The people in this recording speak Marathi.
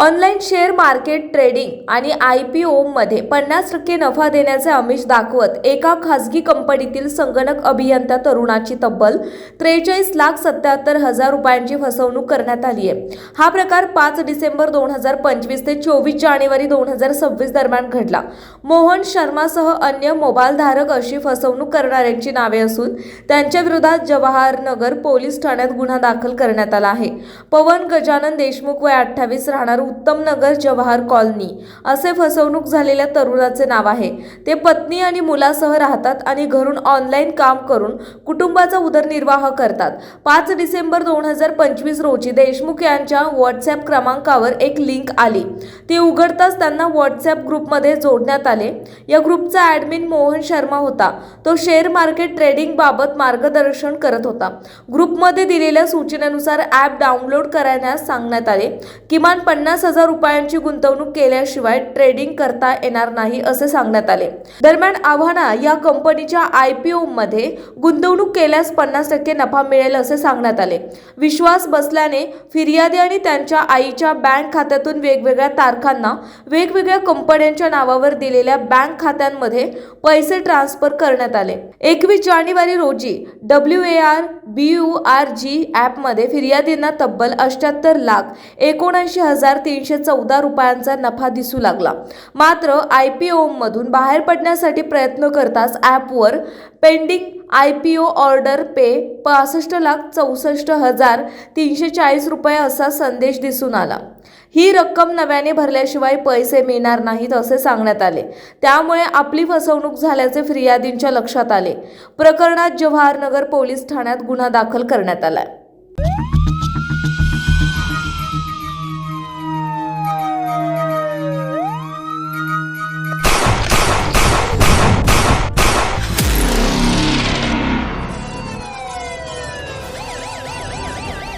ऑनलाईन शेअर मार्केट ट्रेडिंग आणि आय पी ओमध्ये पन्नास टक्के नफा देण्याचे आमिष दाखवत एका खासगी कंपनीतील संगणक अभियंता तरुणाची तब्बल त्रेचाळीस लाख सत्याहत्तर हजार रुपयांची फसवणूक करण्यात आली आहे. हा प्रकार पाच डिसेंबर दोन हजार पंचवीस ते चोवीस जानेवारी दोन हजार सव्वीस दरम्यान घडला. मोहन शर्मासह अन्य मोबाईलधारक अशी फसवणूक करणाऱ्यांची नावे असून त्यांच्या विरोधात जवाहरनगर पोलीस ठाण्यात गुन्हा दाखल करण्यात आला आहे. पवन गजानन देशमुख वय अठ्ठावीस राहणार उत्तम नगर जवाहर कॉलनी असे फसवणूक झालेल्या तरुणाचे नाव आहे. ते पत्नी आणि मुलासह राहतात आणि घरून ऑनलाईन काम करून कुटुंबाचा उदरनिर्वाह करतात. पाच डिसेंबर दोन हजार पंचवीस रोजी देशमुख यांच्या व्हॉट्सॲप क्रमांकावर एक लिंक आली. ती उघडताच त्यांना व्हॉट्सॲप ग्रुपमध्ये जोडण्यात आले. या ग्रुपचा ॲडमिन मोहन शर्मा होता. तो शेअर मार्केट ट्रेडिंग बाबत मार्गदर्शन करत होता. ग्रुपमध्ये दिलेल्या सूचनेनुसार ॲप डाउनलोड करण्यास सांगण्यात आले. किमान पन्नास हजार रुपयांची गुंतवणूक केल्याशिवाय ट्रेडिंग करता येणार नाही असे सांगण्यात आले. दरम्यान आव्हाना या कंपनीच्या आय पी मध्ये गुंतवणूक केल्यास पन्नास टक्के नफा मिळेल असे सांगण्यात आले. विश्वास बसल्याने फिर्यादी आणि त्यांच्या आईच्या बँक खात्यातून वेगवेगळ्या तारखांना वेगवेगळ्या कंपन्यांच्या नावावर दिलेल्या बँक खात्यांमध्ये पैसे ट्रान्सफर करण्यात आले. एकवीस जानेवारी रोजी W A R B U R G ॲपमध्ये फिर्यादींना तब्बल अठ्याहत्तर लाख एकोणऐंशी हजार तीनशे चौदा रुपयांचा नफा दिसू लागला. मात्र आय पी ओमधून बाहेर पडण्यासाठी प्रयत्न करताच ॲपवर pending I P O order पे पासष्ट लाख चौसष्ट हजार तीनशे चाळीस रुपये असा संदेश दिसून आला. ही रक्कम नव्याने भरल्याशिवाय पैसे मिळणार नाहीत असे सांगण्यात आले. त्यामुळे आपली फसवणूक झाल्याचे फिर्यादींच्या लक्षात आले. प्रकरणात जवाहरनगर पोलीस ठाण्यात गुन्हा दाखल करण्यात आला